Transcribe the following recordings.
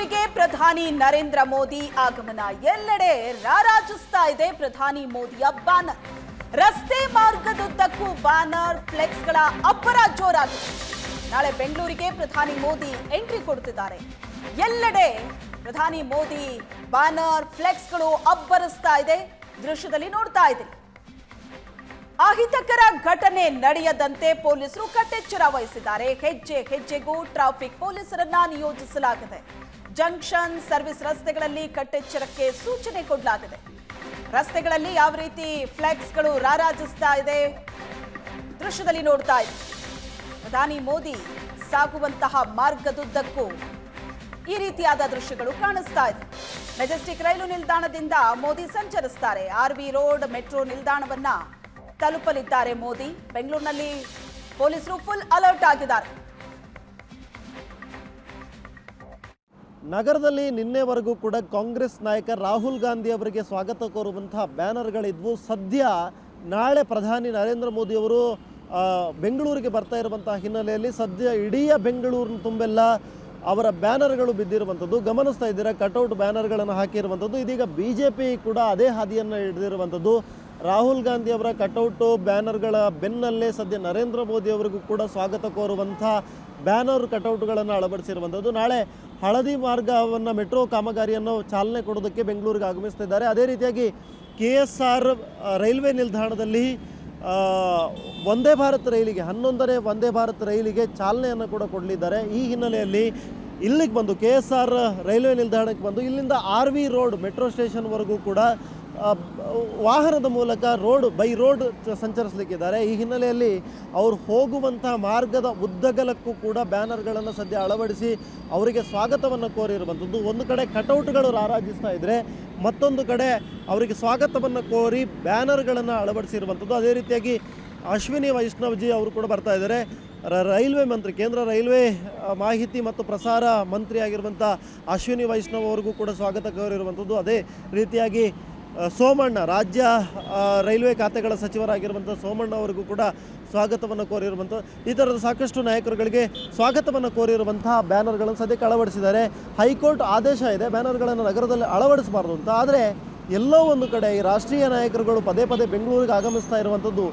ಬೆಂಗಳೂರಿಗೆ ಪ್ರಧಾನಿ ನರೇಂದ್ರ ಮೋದಿ ಆಗಮನ. ಎಲ್ಲೆಡೆ ರಾರಾಜಿಸ್ತಾ ಇದೆ ಪ್ರಧಾನಿ ಮೋದಿಯ ಬ್ಯಾನರ್. ರಸ್ತೆ ಮಾರ್ಗದುದ್ದಕ್ಕೂ ಬ್ಯಾನರ್ ಫ್ಲೆಕ್ಸ್ಗಳ ಅಬ್ಬರ ಜೋರಾಗಿದೆ. ನಾಳೆ ಬೆಂಗಳೂರಿಗೆ ಪ್ರಧಾನಿ ಮೋದಿ ಎಂಟ್ರಿ ಕೊಡ್ತಿದ್ದಾರೆ ಎಲ್ಲೆಡೆ ಪ್ರಧಾನಿ ಮೋದಿ ಬ್ಯಾನರ್ ಫ್ಲೆಕ್ಸ್ಗಳು ಅಬ್ಬರಿಸ್ತಾ ಇದೆ. ದೃಶ್ಯದಲ್ಲಿ ನೋಡ್ತಾ ಇದ್ದೀರಿ. ಅಹಿತಕರ ಘಟನೆ ನಡೆಯದಂತೆ ಪೊಲೀಸರು ಕಟ್ಟೆಚ್ಚರ ವಹಿಸಿದ್ದಾರೆ. ಹೆಜ್ಜೆ ಹೆಜ್ಜೆಗೂ ಟ್ರಾಫಿಕ್ ಪೊಲೀಸರನ್ನ ನಿಯೋಜಿಸಲಾಗಿದೆ. ಜಂಕ್ಷನ್ ಸರ್ವಿಸ್ ರಸ್ತೆಗಳಲ್ಲಿ ಕಟ್ಟೆಚ್ಚರಕ್ಕೆ ಸೂಚನೆ ಕೊಡಲಾಗಿದೆ. ರಸ್ತೆಗಳಲ್ಲಿ ಯಾವ ರೀತಿ ಫ್ಲೆಕ್ಸ್ಗಳು ರಾರಾಜಿಸ್ತಾ ಇದೆ ದೃಶ್ಯದಲ್ಲಿ ನೋಡ್ತಾ ಇದೆ ಪ್ರಧಾನಿ ಮೋದಿ ಸಾಗುವಂತಹ ಮಾರ್ಗದುದ್ದಕ್ಕೂ ಈ ರೀತಿಯಾದ ದೃಶ್ಯಗಳು ಕಾಣಿಸ್ತಾ ಇದೆ. ಮೆಜೆಸ್ಟಿಕ್ ರೈಲು ನಿಲ್ದಾಣದಿಂದ ಮೋದಿ ಸಂಚರಿಸ್ತಾರೆ. ಆರ್ ವಿ ರೋಡ್ ಮೆಟ್ರೋ ನಿಲ್ದಾಣವನ್ನ ತಲುಪಲಿದ್ದಾರೆ ಮೋದಿ. ಬೆಂಗಳೂರಿನಲ್ಲಿ ಪೊಲೀಸರು ಫುಲ್ ಅಲರ್ಟ್ ಆಗಿದ್ದಾರೆ. ನಗರದಲ್ಲಿ ನಿನ್ನೆವರೆಗೂ ಕೂಡ ಕಾಂಗ್ರೆಸ್ ನಾಯಕ ರಾಹುಲ್ ಗಾಂಧಿ ಅವರಿಗೆ ಸ್ವಾಗತ ಕೋರುವಂತಹ ಬ್ಯಾನರ್ಗಳಿದ್ವು. ಸದ್ಯ ನಾಳೆ ಪ್ರಧಾನಿ ನರೇಂದ್ರ ಮೋದಿ ಅವರು ಬೆಂಗಳೂರಿಗೆ ಬರ್ತಾ ಇರುವಂತಹ ಹಿನ್ನೆಲೆಯಲ್ಲಿ ಸದ್ಯ ಇಡೀ ಬೆಂಗಳೂರಿನ ತುಂಬೆಲ್ಲ ಅವರ ಬ್ಯಾನರ್ಗಳು ಬಿದ್ದಿರುವಂಥದ್ದು. ಗಮನಿಸ್ತಾ ಇದ್ದೀರಾ, ಕಟೌಟ್ ಬ್ಯಾನರ್ಗಳನ್ನು ಹಾಕಿರುವಂಥದ್ದು. ಇದೀಗ ಬಿ ಕೂಡ ಅದೇ ಹಾದಿಯನ್ನು ಹಿಡಿದಿರುವಂಥದ್ದು. ರಾಹುಲ್ ಗಾಂಧಿ ಅವರ ಕಟೌಟು, ಬ್ಯಾನರ್ಗಳ ಬೆನ್ನಲ್ಲೇ ಸದ್ಯ ನರೇಂದ್ರ ಮೋದಿ ಅವರಿಗೂ ಕೂಡ ಸ್ವಾಗತ ಕೋರುವಂಥ ಬ್ಯಾನರ್ ಕಟೌಟ್ಗಳನ್ನು ಅಳವಡಿಸಿರುವಂಥದ್ದು. ನಾಳೆ ಹಳದಿ ಮಾರ್ಗವನ್ನು ಮೆಟ್ರೋ ಕಾಮಗಾರಿಯನ್ನು ಚಾಲನೆ ಕೊಡೋದಕ್ಕೆ ಬೆಂಗಳೂರಿಗೆ ಆಗಮಿಸ್ತಿದ್ದಾರೆ. ಅದೇ ರೀತಿಯಾಗಿ ಕೆ ಎಸ್ ಆರ್ ರೈಲ್ವೆ ನಿಲ್ದಾಣದಲ್ಲಿ ವಂದೇ ಭಾರತ್ ರೈಲಿಗೆ, ಹನ್ನೊಂದನೇ ವಂದೇ ಭಾರತ್ ರೈಲಿಗೆ ಚಾಲನೆಯನ್ನು ಕೂಡ ಕೊಡಲಿದ್ದಾರೆ. ಈ ಹಿನ್ನೆಲೆಯಲ್ಲಿ ಇಲ್ಲಿಗೆ ಬಂದು ಕೆ ಎಸ್ ಆರ್ ರೈಲ್ವೆ ನಿಲ್ದಾಣಕ್ಕೆ ಬಂದು ಇಲ್ಲಿಂದ ಆರ್ ವಿ ರೋಡ್ ಮೆಟ್ರೋ ಸ್ಟೇಷನ್ವರೆಗೂ ಕೂಡ ವಾಹನದ ಮೂಲಕ ರೋಡ್ ಬೈ ರೋಡ್ ಸಂಚರಿಸಲಿಕ್ಕಿದ್ದಾರೆ. ಈ ಹಿನ್ನೆಲೆಯಲ್ಲಿ ಅವರು ಹೋಗುವಂತಹ ಮಾರ್ಗದ ಉದ್ದಗಲಕ್ಕೂ ಕೂಡ ಬ್ಯಾನರ್ಗಳನ್ನು ಸದ್ಯ ಅಳವಡಿಸಿ ಅವರಿಗೆ ಸ್ವಾಗತವನ್ನು ಕೋರಿರುವಂಥದ್ದು ಒಂದು ಕಡೆ ಕಟೌಟ್ಗಳು ರಾರಾಜಿಸ್ತಾ ಇದ್ದರೆ ಮತ್ತೊಂದು ಕಡೆ ಅವರಿಗೆ ಸ್ವಾಗತವನ್ನು ಕೋರಿ ಬ್ಯಾನರ್ಗಳನ್ನು ಅಳವಡಿಸಿರುವಂಥದ್ದು. ಅದೇ ರೀತಿಯಾಗಿ ಅಶ್ವಿನಿ ವೈಷ್ಣವ್ಜಿ ಅವರು ಕೂಡ ಬರ್ತಾ ಇದ್ದಾರೆ. ರೈಲ್ವೆ ಮಂತ್ರಿ, ಕೇಂದ್ರ ರೈಲ್ವೆ ಮಾಹಿತಿ ಮತ್ತು ಪ್ರಸಾರ ಮಂತ್ರಿ ಆಗಿರುವಂಥ ಅಶ್ವಿನಿ ವೈಷ್ಣವ್ ಅವ್ರಿಗೂ ಕೂಡ ಸ್ವಾಗತ ಕೋರಿರುವಂಥದ್ದು. ಅದೇ ರೀತಿಯಾಗಿ ಸೋಮಣ್ಣ, ರಾಜ್ಯ ರೈಲ್ವೆ ಖಾತೆಗಳ ಸಚಿವರಾಗಿರುವಂಥ ಸೋಮಣ್ಣ ಅವರಿಗೂ ಕೂಡ ಸ್ವಾಗತವನ್ನು ಕೋರಿರುವಂಥ, ಈ ಥರದ ಸಾಕಷ್ಟು ನಾಯಕರುಗಳಿಗೆ ಸ್ವಾಗತವನ್ನು ಕೋರಿರುವಂತಹ ಬ್ಯಾನರ್ಗಳನ್ನು ಸದ್ಯಕ್ಕೆ ಅಳವಡಿಸಿದ್ದಾರೆ. ಹೈಕೋರ್ಟ್ ಆದೇಶ ಇದೆ, ಬ್ಯಾನರ್ಗಳನ್ನು ನಗರದಲ್ಲಿ ಅಳವಡಿಸಬಾರ್ದು ಅಂತ. ಆದರೆ ಎಲ್ಲೋ ಒಂದು ಕಡೆ ಈ ರಾಷ್ಟ್ರೀಯ ನಾಯಕರುಗಳು ಪದೇ ಪದೇ ಬೆಂಗಳೂರಿಗೆ ಆಗಮಿಸ್ತಾ ಇರುವಂಥದ್ದು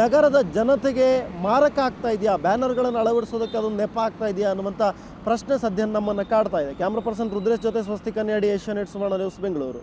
ನಗರದ ಜನತೆಗೆ ಮಾರಕ ಆಗ್ತಾ ಇದೆಯಾ? ಬ್ಯಾನರ್ಗಳನ್ನು ಅಳವಡಿಸೋದಕ್ಕೆ ಅದೊಂದು ನೆಪ ಆಗ್ತಾ ಇದೆಯಾ ಅನ್ನುವಂಥ ಪ್ರಶ್ನೆ ಸದ್ಯ ನಮ್ಮನ್ನು ಕಾಡ್ತಾ ಇದೆ. ಕ್ಯಾಮ್ರಾ ಪರ್ಸನ್ ರುದ್ರೇಶ್ ಜೊತೆ ಸ್ವಸ್ತಿ ಕನ್ನಡಿ ಏಷ್ಯಾನೆಟ್ ಸುವರ್ಣ ನ್ಯೂಸ್, ಬೆಂಗಳೂರು.